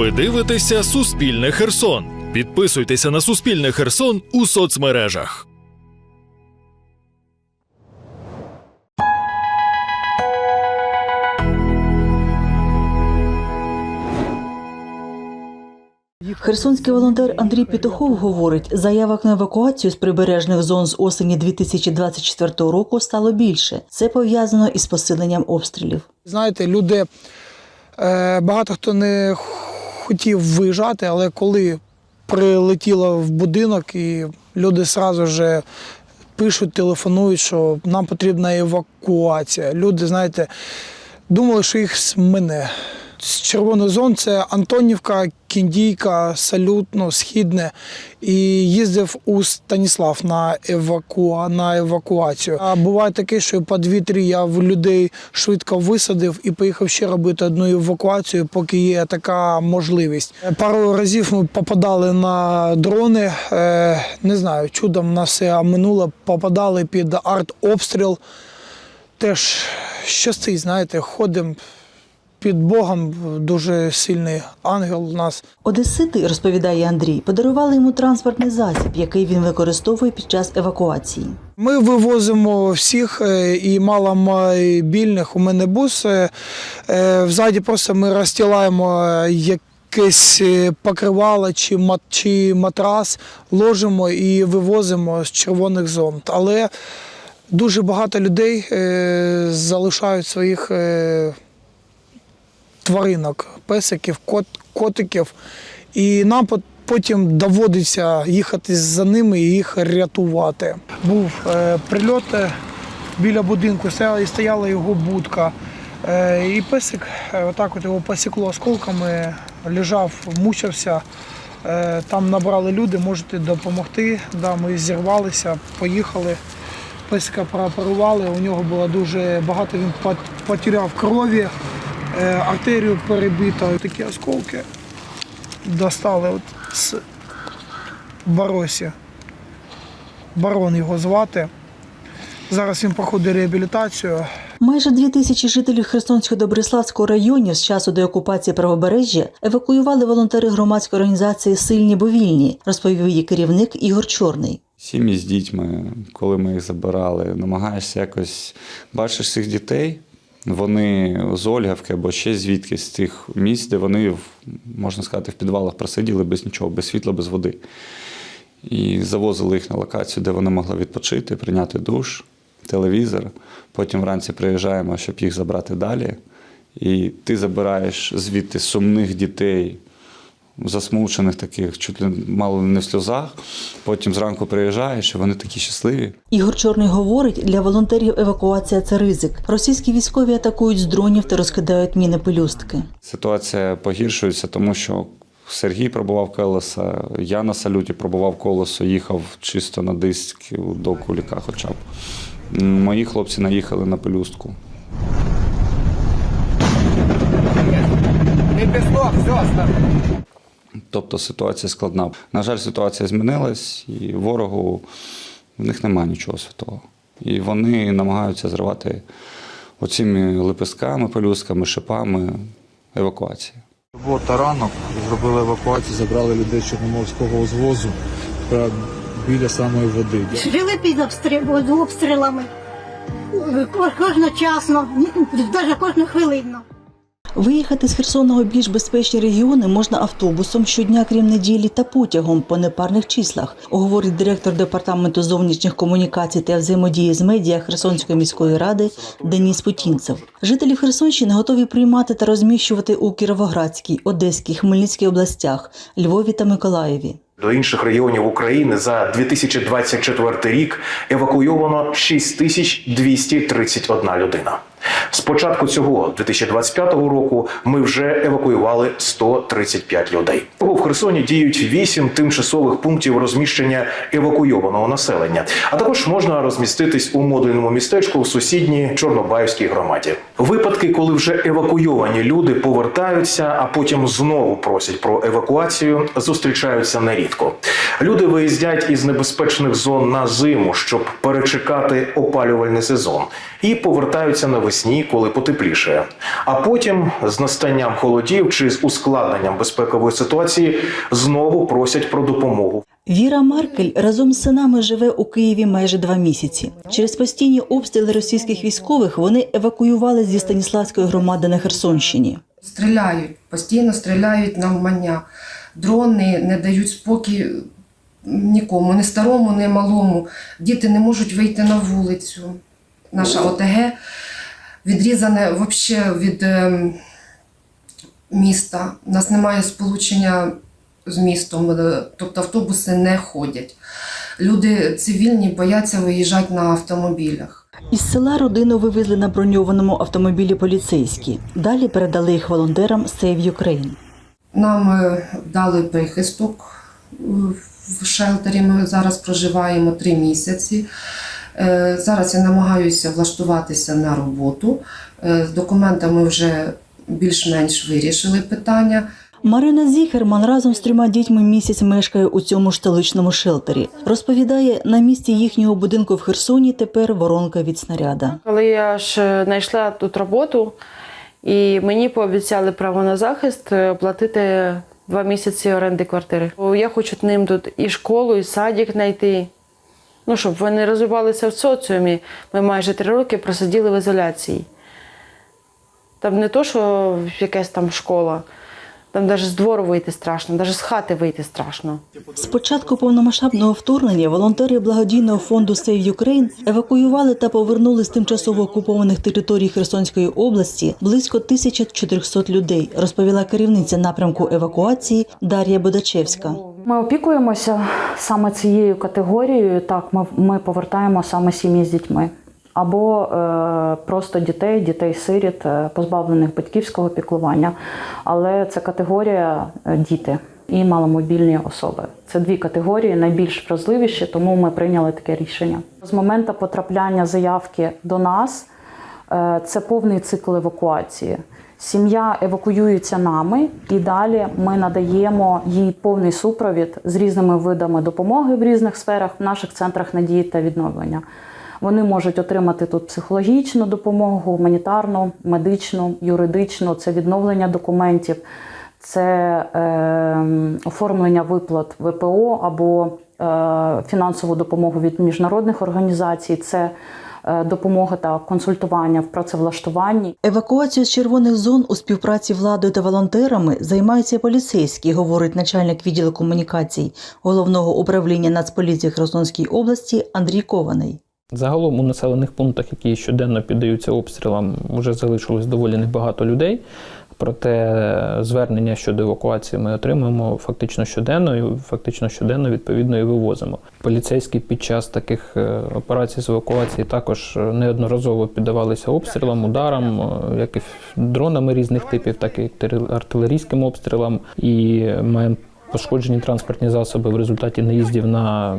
Ви дивитеся Суспільне Херсон. Підписуйтеся на Суспільне Херсон у соцмережах. Херсонський волонтер Андрій Петухов говорить, заявок на евакуацію з прибережних зон з осені 2024 року стало більше. Це пов'язано із посиленням обстрілів. Знаєте, люди е, багато хто не хотів виїжджати, але коли прилетіла в будинок, і люди одразу ж пишуть, телефонують, що нам потрібна евакуація. Люди, знаєте, думали, що їх смине. З червоних зон це Антонівка, Кіндійка, Салют, ну, Східне. І їздив у Станіслав на, евакуа, на евакуацію. А буває таке, що по дві-три я в людей швидко висадив і поїхав ще робити одну евакуацію, поки є така можливість. Пару разів ми попадали на дрони. Е, не знаю, чудом на все минуло. Попадали під артобстріл. Теж щастить, знаєте, ходимо під Богом дуже сильний ангел у нас. Одесити, розповідає Андрій, подарували йому транспортний засіб, який він використовує під час евакуації. Ми вивозимо всіх е, і маломобільних. У мене бус. е, е, Взаді просто ми розстілаємо е, якесь покривало чи, чи матрас, ложимо і вивозимо з червоних зон. Але дуже багато людей залишають своїх тваринок, песиків, кот, котиків. І нам потім доводиться їхати за ними і їх рятувати. Був е, прильот е, біля будинку, стояла, його будка. Е, і песик, е, отак от його посікло осколками, лежав, мучився. Е, там набрали люди, можете допомогти. Да, ми зірвалися, поїхали. Песика прооперували, у нього було дуже багато, він пот- потеряв крові, артерію перебито. Такі осколки достали от з Баросі. Барон його звати. Зараз він проходить реабілітацію. Майже дві тисячі жителів Херсонсько-Добриславського районів з часу деокупації правобережжя евакуювали волонтери громадської організації Сильні бо вільні, розповів її керівник Ігор Чорний. Сім'ї з дітьми, коли ми їх забирали, намагаєшся якось бачиш цих дітей. Вони з Ольгавки або ще звідки з тих місць, де вони, можна сказати, в підвалах просиділи без нічого, без світла, без води. І завозили їх на локацію, де вони могли відпочити, прийняти душ, телевізор. Потім вранці приїжджаємо, щоб їх забрати далі. І ти забираєш звідти сумних дітей, засмучених таких, чуть ли мало не в сльозах. Потім зранку приїжджаєш, і вони такі щасливі. Ігор Чорний говорить, для волонтерів евакуація це ризик. Російські військові атакують з дронів та розкидають міни пелюстки. Ситуація погіршується, тому що Сергій пробував колеса, я на салюті пробував колесо, їхав чисто на диск до куліка хоча б. Мої хлопці наїхали на пелюстку. Не пішло, все, став. Тобто ситуація складна. На жаль, ситуація змінилась, і ворогу в них немає нічого святого. І вони намагаються зривати оціми лепестками, пелюстками, шипами евакуації. Субота ранок зробили евакуацію, забрали людей з Чорноморського узвозу біля самої води. Жили під обстріл- обстрілами. Кожночасно, навіть кожну хвилину. Виїхати з Херсоного більш безпечні регіони можна автобусом щодня, крім неділі, та потягом по непарних числах, говорить директор департаменту зовнішніх комунікацій та взаємодії з медіа Херсонської міської ради Деніс Путінцев. Жителі Херсонщини готові приймати та розміщувати у Кіровоградській, Одеській, Хмельницькій областях, Львові та Миколаєві. До інших регіонів України за 2024 рік евакуйовано 6231 людина. З початку цього 2025 року ми вже евакуювали 135 людей. В Херсоні діють 8 тимчасових пунктів розміщення евакуйованого населення. А також можна розміститись у модульному містечку в сусідній Чорнобаївській громаді. Випадки, коли вже евакуйовані люди повертаються, а потім знову просять про евакуацію, зустрічаються нерідко. Люди виїздять із небезпечних зон на зиму, щоб перечекати опалювальний сезон. І повертаються навесні, коли потеплішає. А потім, з настанням холодів чи з ускладненням безпекової ситуації, знову просять про допомогу. Віра Маркель разом з синами живе у Києві майже два місяці. Через постійні обстріли російських військових вони евакуювали зі Станіславської громади на Херсонщині. Стріляють, постійно стріляють навмання. Дрони не дають спокій нікому, ні старому, ні малому. Діти не можуть вийти на вулицю. Наша ОТГ відрізане взагалі від ем, міста. У нас немає сполучення з містом, е, тобто автобуси не ходять. Люди цивільні бояться виїжджати на автомобілях. Із села родину вивезли на броньованому автомобілі поліцейські. Далі передали їх волонтерам Save Ukraine. Нам е, дали прихисток е, в шелтері. Ми зараз проживаємо три місяці. Е, Зараз я намагаюся влаштуватися на роботу. Е, З документами вже більш-менш вирішили питання. Марина Зіхерман разом з трьома дітьми місяць мешкає у цьому ж столичному шелтері. Розповідає, на місці їхнього будинку в Херсоні тепер воронка від снаряда. Коли я ж е, знайшла тут роботу, і мені пообіцяли право на захист платити два місяці оренди квартири. Я хочу ним тут і школу, і садик знайти. Ну, щоб вони розвивалися в соціумі. Ми майже три роки просиділи в ізоляції. Там не то, що якась там школа, там навіть з двору вийти страшно, навіть з хати вийти страшно. З початку повномасштабного вторгнення волонтери благодійного фонду Save Ukraine евакуювали та повернули з тимчасово окупованих територій Херсонської області близько 1400 людей, розповіла керівниця напрямку евакуації Дар'я Бодачевська. Ми опікуємося саме цією категорією. Так, ми, ми повертаємо саме сім'ї з дітьми. Або е, просто дітей, дітей-сиріт, е, позбавлених батьківського піклування. Але це категорія е, діти і маломобільні особи. Це дві категорії найбільш вразливіші, тому ми прийняли таке рішення. З моменту потрапляння заявки до нас е, це повний цикл евакуації. Сім'я евакуюється нами, і далі ми надаємо їй повний супровід з різними видами допомоги в різних сферах в наших центрах надії та відновлення. Вони можуть отримати тут психологічну допомогу, гуманітарну, медичну, юридичну, це відновлення документів, це е, оформлення виплат ВПО або е, фінансову допомогу від міжнародних організацій. Це допомога та консультування в працевлаштуванні. Евакуацію з червоних зон у співпраці владою та волонтерами займаються поліцейські, говорить начальник відділу комунікацій головного управління Нацполіції Херсонській області Андрій Кований. Загалом у населених пунктах, які щоденно піддаються обстрілам, вже залишилось доволі небагато людей. Проте звернення щодо евакуації ми отримуємо фактично щоденно, і фактично щоденно відповідно і вивозимо. Поліцейські під час таких е, операцій з евакуації також е, неодноразово піддавалися обстрілам, ударам, е, як і дронами різних типів, так і артилерійським обстрілам. І маємо пошкоджені транспортні засоби в результаті наїздів на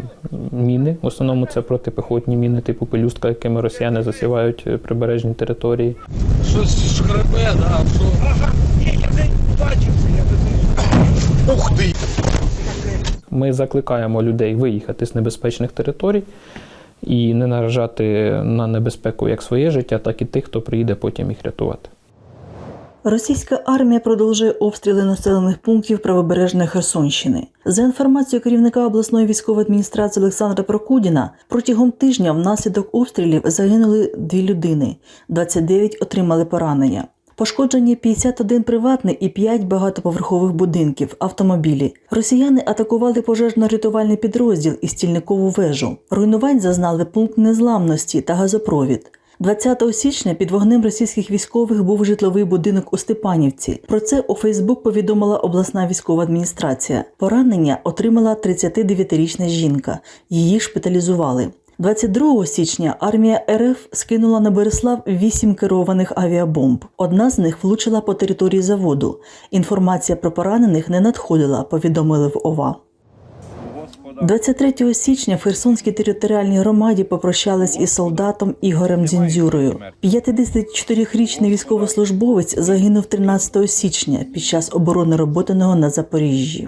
міни. В основному це протипіхотні міни, типу пелюстка, якими росіяни засівають е, прибережні території. Щось шкребе, да, що? Ух ти! Ми закликаємо людей виїхати з небезпечних територій і не наражати на небезпеку як своє життя, так і тих, хто приїде потім їх рятувати. Російська армія продовжує обстріли населених пунктів правобережної Херсонщини. За інформацією керівника обласної військової адміністрації Олександра Прокудіна, протягом тижня внаслідок обстрілів загинули дві людини, 29 отримали поранення. Пошкоджені 51 приватний і 5 багатоповерхових будинків, автомобілі. Росіяни атакували пожежно-рятувальний підрозділ і стільникову вежу. Руйнувань зазнали пункт незламності та газопровід. 20 січня під вогнем російських військових був житловий будинок у Степанівці. Про це у Фейсбук повідомила обласна військова адміністрація. Поранення отримала 39-річна жінка. Її шпиталізували. 22 січня армія РФ скинула на Береслав вісім керованих авіабомб. Одна з них влучила по території заводу. Інформація про поранених не надходила, повідомили в ОВА. 23 січня в Херсонській територіальній громаді попрощались із солдатом Ігорем Дзіндзюрою. 54-річний військовослужбовець загинув 13 січня під час оборони Роботиного на Запоріжжі.